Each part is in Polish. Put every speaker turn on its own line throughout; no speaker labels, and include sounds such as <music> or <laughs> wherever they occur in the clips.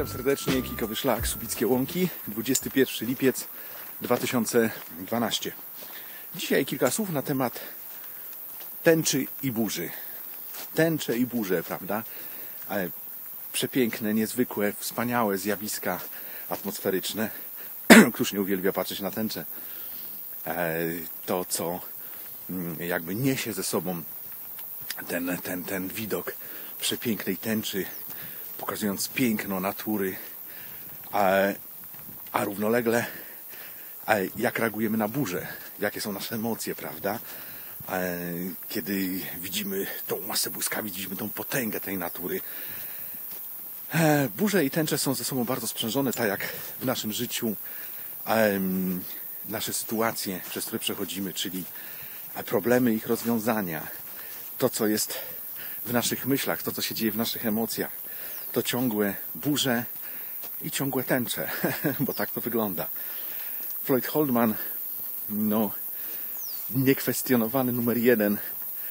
Witam serdecznie, Kikowy Szlak, Subickie Łąki, 21 lipiec 2012. Dzisiaj kilka słów na temat tęczy i burzy. Tęcze i burze, prawda? Ale przepiękne, niezwykłe, wspaniałe zjawiska atmosferyczne. <clears throat> Któż nie uwielbia patrzeć na tęcze? E, To, co mm, jakby niesie ze sobą ten, ten, ten widok przepięknej tęczy, pokazując piękno natury, a, a równolegle a jak reagujemy na burzę, jakie są nasze emocje, prawda? E, Kiedy widzimy tą masę błyskawic, widzimy tą potęgę tej natury. E, Burze i tęcze są ze sobą bardzo sprzężone, tak jak w naszym życiu nasze sytuacje, przez które przechodzimy, czyli problemy, ich rozwiązania, to co jest w naszych myślach, to co się dzieje w naszych emocjach, to ciągłe burze i ciągłe tęcze, <laughs> bo tak to wygląda. Floyd Holdman, no, niekwestionowany numer jeden,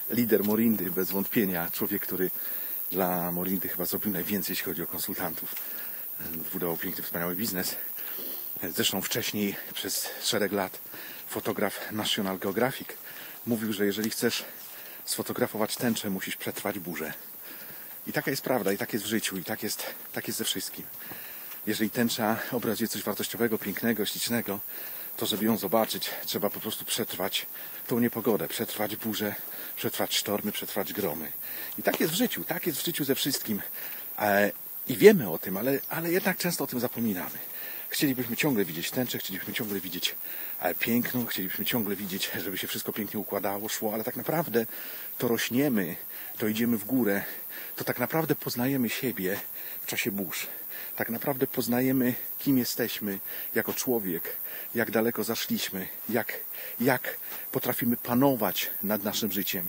lider Morindy, bez wątpienia, człowiek, który dla Morindy chyba zrobił najwięcej, jeśli chodzi o konsultantów. Budował piękny, wspaniały biznes. Zresztą wcześniej, przez szereg lat, fotograf National Geographic mówił, że jeżeli chcesz sfotografować tęczę, musisz przetrwać burzę. I taka jest prawda, i tak jest w życiu, i tak jest, tak jest ze wszystkim. Jeżeli tęcza obrazuje coś wartościowego, pięknego, ślicznego, to żeby ją zobaczyć, trzeba po prostu przetrwać tą niepogodę, przetrwać burzę, przetrwać sztormy, przetrwać gromy. I tak jest w życiu, tak jest w życiu ze wszystkim. E, I wiemy o tym, ale, ale jednak często o tym zapominamy. Chcielibyśmy ciągle widzieć tęczę, chcielibyśmy ciągle widzieć e, piękno, chcielibyśmy ciągle widzieć, żeby się wszystko pięknie układało, szło, ale tak naprawdę to rośniemy, to idziemy w górę, to tak naprawdę poznajemy siebie w czasie burz. Tak naprawdę poznajemy, kim jesteśmy jako człowiek, jak daleko zaszliśmy, jak, jak potrafimy panować nad naszym życiem.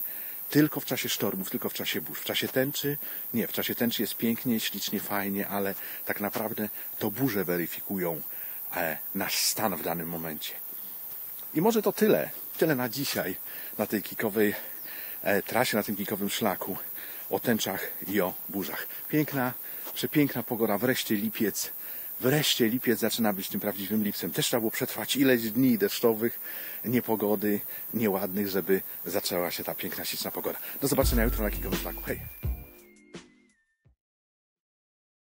Tylko w czasie sztormów, tylko w czasie burz. W czasie tęczy, nie, w czasie tęczy jest pięknie, ślicznie, fajnie, ale tak naprawdę to burze weryfikują e, nasz stan w danym momencie. I może to tyle, tyle na dzisiaj, na tej kikowej e, trasie, na tym kikowym szlaku o tęczach i o burzach. Piękna, przepiękna pogoda, wreszcie lipiec. Wreszcie lipiec zaczyna być tym prawdziwym lipcem. Też trzeba było przetrwać ileś dni deszczowych, niepogody, nieładnych, żeby zaczęła się ta piękna, śliczna pogoda. Do zobaczenia jutro na kikowym szlaku. Hej!